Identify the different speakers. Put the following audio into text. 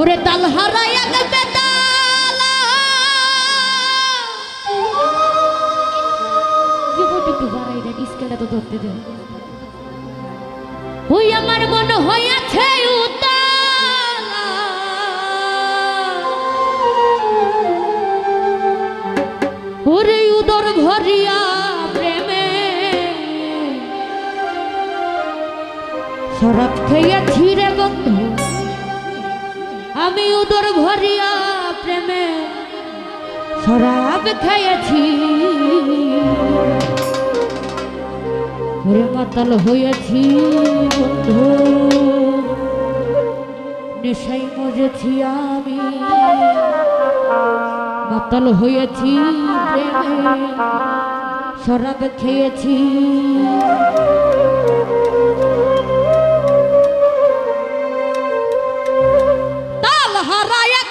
Speaker 1: ওরে তাল হারাইয়া স্কেলটা তো ধরতে দেন। ওই আমার মন হইয়াছে উতালা। ওরে উদর ভরিয়া প্রেমে। শরৎ খেয়েছি রে বন্ধু আমি উদর ভরিয়া প্রেমে শরাব খেয়েছি মাতাল হয়েছি বন্ধু। নেশাই মজেছি আমি। মাতাল হয়েছি প্রেমে, শরাব খেয়েছি। তাল হারায়া